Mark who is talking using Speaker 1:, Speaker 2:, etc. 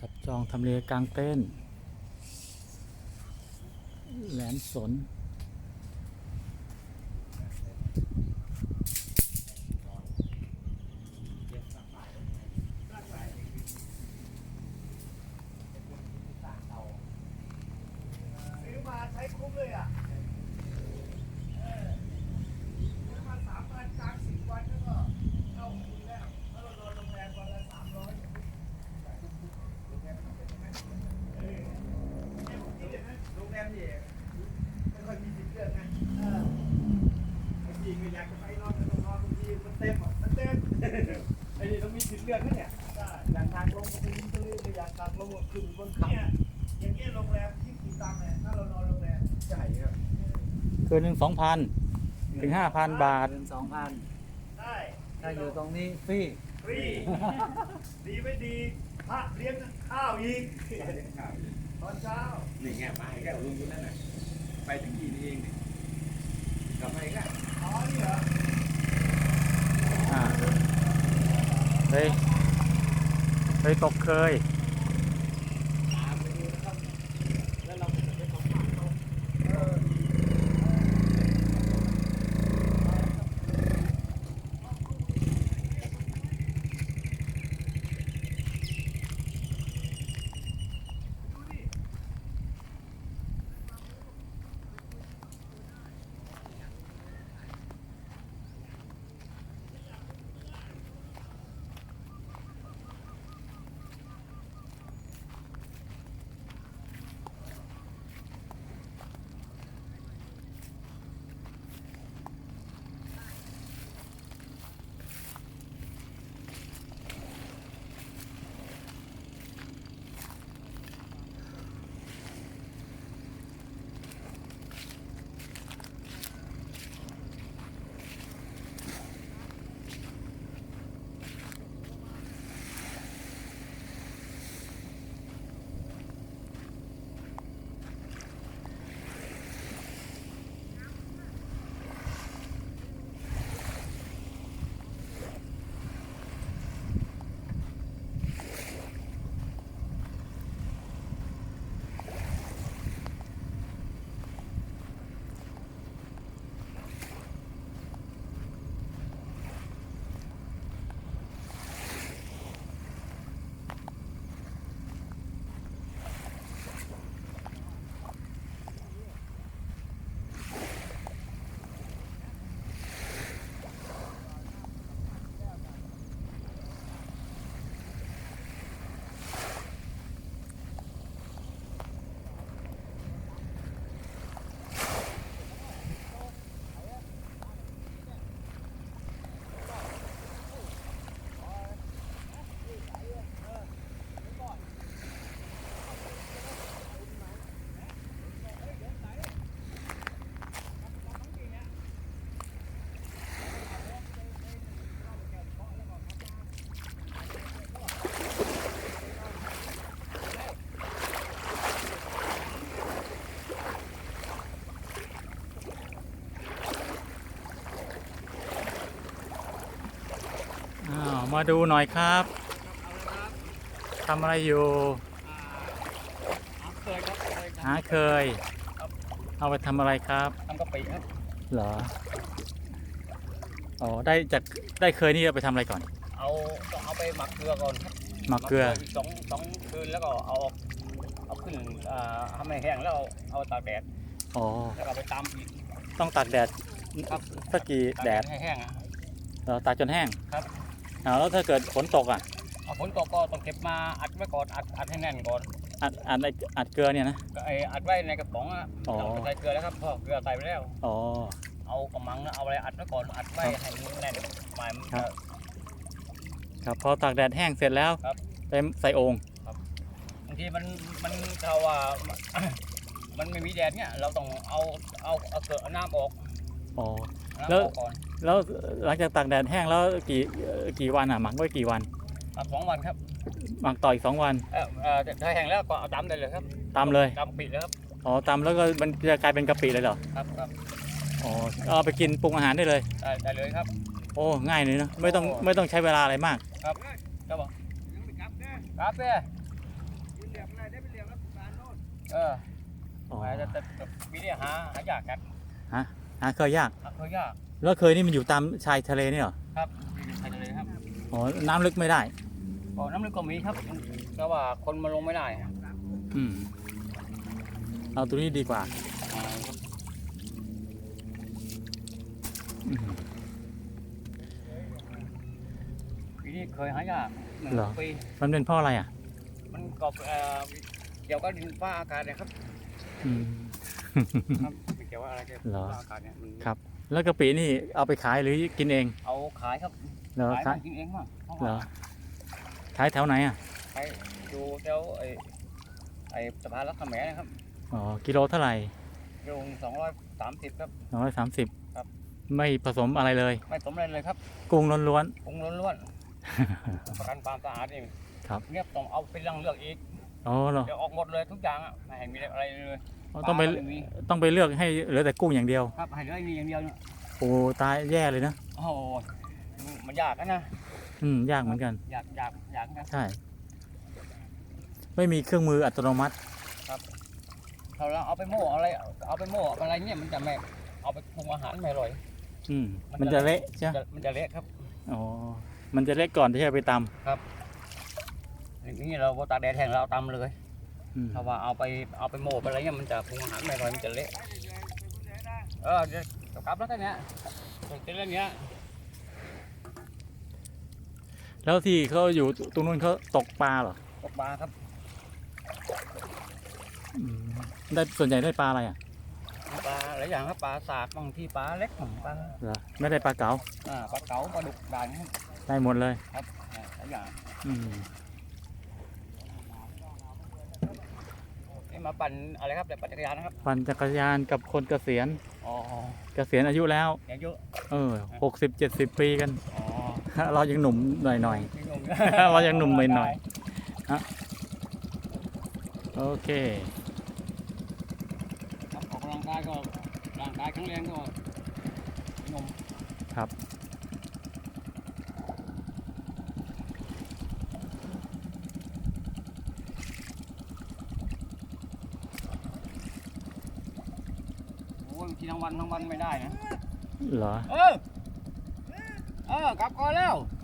Speaker 1: จับจองทำเลกลางเต้นแหลมสน
Speaker 2: ซื้อมาใช้คุ้มเลยอะเออซื้อมาสามพันกลางสิบวันแล้วก็เข้าคุณแล้วถ้าเรานอนโรงแรมวันละสามร้อยโรงแรมนี่ไม่ค่อยมีสิทธิ์เลือกไงเอ อบางทีก็อยากจะไปนอนก็ต้องนอนบางทีมันเต็มอะมันเต็มไอ้นี่ต้องมีสิทธิ์เลือกนะเนี่ยอยากทางลงก็ไปยิงทะเลไม่อยากทางลงก็ขึ้นบนเขาเนี่ยอย่างเงี้ยโรงแรมที่กี่ตังค์เนี่ยถ้าเรานอนโรงแรมใช่ครับ
Speaker 1: คืนหนึ่งสองพันถึงห้าพันบาท
Speaker 3: เงินสองพัน
Speaker 2: ได้
Speaker 3: ถ้าอยู่ตรงนี้ฟรี
Speaker 2: ฟรีดีไม่ดีพระเลี้ยงข้าวอีกตอนเช้า
Speaker 4: นี่ไงมาอีกแล้วลุงคนนั้นน่ะไปถึงกี่นี่เองเนี่ยกลับมาอีกแล้ว
Speaker 2: อ๋อนี่เหรอ
Speaker 1: อ่า เฮ้ย เฮ้ย
Speaker 2: ตกเค
Speaker 1: ย มาดูหน่อยครับ ทำอะไรอยู่
Speaker 3: เคยครับเคย
Speaker 1: หาเคย เอาไปทำอะไรครับ
Speaker 3: ทำกะปิครับ
Speaker 1: เหรอ อ๋อ ได้จากได้เคยนี่เอาไปทำอะไรก่อน
Speaker 3: เอาต้องเอาไปหมักเกลือก่อนครับ
Speaker 1: หมักเกลือ
Speaker 3: อีกสองสองคืนแล้วก็เอาออกเอาขึ้นอ่าทำให้แห้งแล้วเอาเอาตากแดด
Speaker 1: อ๋อ
Speaker 3: แล้วก็เอาไปตำอีก
Speaker 1: ต้องตากแดด
Speaker 3: ครับ
Speaker 1: สักกี่
Speaker 3: ตาก
Speaker 1: แดด
Speaker 3: ให้แห้งอะ
Speaker 1: เหรอตากจนแห้ง
Speaker 3: ครับ
Speaker 1: อ้าวแล้วถ้าเกิดฝนตกอะ
Speaker 3: เอาฝนตกก็ต้องเก็บมาอัดไว้ก่อนอัดอัดให้แน่นก่อน
Speaker 1: อัดอัดไอ้อัดเกลือเนี่ยนะ
Speaker 3: ก็ไออัดไว้ในกระป๋องอะ
Speaker 1: อ๋อ
Speaker 3: เราใส่เกลือแล้วครับพอเกลือใส่ไปแล้ว
Speaker 1: อ๋อ
Speaker 3: เอากระมังนะเอาอะไรอัดไว้ก่อนอัดไว้
Speaker 1: ครับ
Speaker 3: ให้มันแน่นหมายมัน
Speaker 1: ครั
Speaker 3: จะ
Speaker 1: บครับพอตากแดดแห้งเสร็จแล้ว
Speaker 3: ครับ
Speaker 1: ไปใส่โอ่ง
Speaker 3: บางทีมันมันเขาว่า มันไม่มีแดดเนี่ยเราต้องเอาเอาเอาเกลือเอาน้ำออก
Speaker 1: อ๋อ
Speaker 3: น้ำ
Speaker 1: แล้ว
Speaker 3: ออกก่อน
Speaker 1: แล้วหลังจากตากแดดแห้งแล้วกี่เอ่อกี่วันอะหมักไว้กี่วัน
Speaker 3: อะสองวันครับ
Speaker 1: หมักต่ออีกสองวัน
Speaker 3: เออเออถ้าแห้งแล้วก็เอาตำได้เลยครับ
Speaker 1: ตำเลย
Speaker 3: ตำปิดเลยครับ
Speaker 1: อ๋อตำแล้วก็มันจะกลายเป็นกะปิเลยเหรอ
Speaker 3: ครับครับ
Speaker 1: อ๋อเอาไปกินปรุงอาหารได้เลย
Speaker 3: ได้ได้เลยครับ
Speaker 1: โอ้ง่ายเลยเนอะไม่ต้อง
Speaker 3: โอ้
Speaker 1: ไม่ต้องใช้เวลาอะไรมาก
Speaker 3: ครับบอกครับเป้
Speaker 2: เหลี่ยมอะไรได้ไปเหลี่ยมแล้วร้านโน่น
Speaker 3: เออ
Speaker 1: อ๋อ
Speaker 3: แต่แต่แต่ปีนี้หาหายากกัน
Speaker 1: หาเคยยาก
Speaker 3: หาเคยยาก
Speaker 1: แล้วเคยนี่มันอยู่ตามชายทะเลนี่เหรอ
Speaker 3: ครับมีใครทะเลครับ
Speaker 1: อ๋อ น้ำลึกไม่ได้
Speaker 3: บ่อน้ำลึกก็มีครับ แต่ว่าคนมาลงไม่ได้
Speaker 1: อืม เอาตัวนี้ดีกว่า
Speaker 3: อ่า
Speaker 1: อืม
Speaker 3: ปีนี้เคยหายากหนึ่ง
Speaker 1: เหรอ
Speaker 3: ปี
Speaker 1: มันเป็นเพ่ออะไรอะ
Speaker 3: มันก็เอ่อเกี่ยวกับดินฟ้าอากาศเนี่ยครับ
Speaker 1: อืม
Speaker 3: ครับ ไม่เกี่ยวว่าอะไรเกี่ยวกับ
Speaker 1: เหรอ
Speaker 3: ฟ้าอากาศเนี่ยมัน
Speaker 1: ครับ แล้วกะปินี่เอาไปขายหรือกินเอง
Speaker 3: เอาขายครับ
Speaker 1: เหรอ
Speaker 3: ขาย
Speaker 1: ขาย
Speaker 3: มากินเองบ้างเพราะ
Speaker 1: เหร
Speaker 3: ว่า
Speaker 1: อขายแถวไหนอะ
Speaker 3: ขายดูแถวไอ้ไอ้สะพานรักแมนะครับ
Speaker 1: อ๋อกิโลเท่าไหร่
Speaker 3: โยงสองร้อยสามสิบครับ
Speaker 1: สองร้อยสามสิบ
Speaker 3: ครับ
Speaker 1: ไม่ผสมอะไรเลย
Speaker 3: ไม่สมอะไรเลยครับ
Speaker 1: กุ้งล้วน
Speaker 3: ปรุงล้วนๆประกันความสะอาดนี่
Speaker 1: ครับ
Speaker 3: เนี่ยต้องเอาไปรังเลือกอีก
Speaker 1: ๆ อ๋อเหรอ
Speaker 3: เดี๋ยวออกหมดเลยทุกอย่างอะไม่ให้มีอะไรเลย
Speaker 1: ต้องไป
Speaker 3: ลาก็ม่มี
Speaker 1: ต้องไปเลือกให้เหลือแต่กุ้งอย่างเดียว
Speaker 3: ครับให้เหลือนี่อย่างเดียวเนี่ย
Speaker 1: โอ้ตายแย่เลยนะ
Speaker 3: โอ้โหมันยากนะนะ
Speaker 1: อืมยากเหมือนกัน
Speaker 3: ยากยากยากนะ
Speaker 1: ใช่ ไม่มีเครื่องมืออัตโนมัติ
Speaker 3: ถ้าเราเอาไปโม่อะไรเอาไปโม่อะไรเงี้ยมันจะไม่เอาไปปรุงอาหารไม่อร่อย
Speaker 1: อืม
Speaker 3: มัน
Speaker 1: มัน
Speaker 3: จะ
Speaker 1: จะเละใช่ไหม
Speaker 3: จะมันจะเละครับ
Speaker 1: อ๋อมันจะเละก่อนที่จะไปต
Speaker 3: อย่างนี้เราตากแดดแห้งเราเอาตำเลยำ
Speaker 1: อืม
Speaker 3: ถ้าว่าเอาไปเอาไปโม่ไปอะไรเงี้ยมันจะปรุงอาหารไม่อร่อยมันจะเละเออเดี๋ยวกลับแล้วกันเนี้ยเสร็จแล้วเนี้ย
Speaker 1: แล้วที่เขาอยู่ตรงนู้นเขาตกปลาเหรอ
Speaker 3: ตกปลาครับ
Speaker 1: อืมได้ส่วนใหญ่ได้ปลาอะไรอะ
Speaker 3: ปลาหลายอย่างครับปลาสากบางที่ปลาเล็กของปลา
Speaker 1: เหรอไม่ได้ปลาเก๋า
Speaker 3: อ่าปลาเก๋าปลาดุกด่างครับ
Speaker 1: ได้หมดเลย
Speaker 3: ครับอ่าหลายอย่าง
Speaker 1: อืม
Speaker 3: มาปั่นอะไรครับแต่ปั่นจักรยานนะครับ
Speaker 1: ปั่นจักรยานกับคนเกษียณ
Speaker 3: อ๋อ
Speaker 1: เกษียณอายุแล้ว
Speaker 3: อย่างเยอะ
Speaker 1: เออหกสิบเจ็ดสิบปีกัน
Speaker 3: อ๋อ
Speaker 1: เรายังหนุ่มหน่อยหน่อย
Speaker 3: นี่หนุ่ม
Speaker 1: เรายังหนุ่มหน่อยๆโอเค
Speaker 3: ครับออกกำลังกายก็ร่างกายแข็งแรงก็หนุ่ม
Speaker 1: ครับ
Speaker 3: โอ้ยกินทั้งวันทั้งวันไม่ได้นะ
Speaker 1: เหรอ
Speaker 3: เออ เออกลับก่อนแล้ว
Speaker 2: เ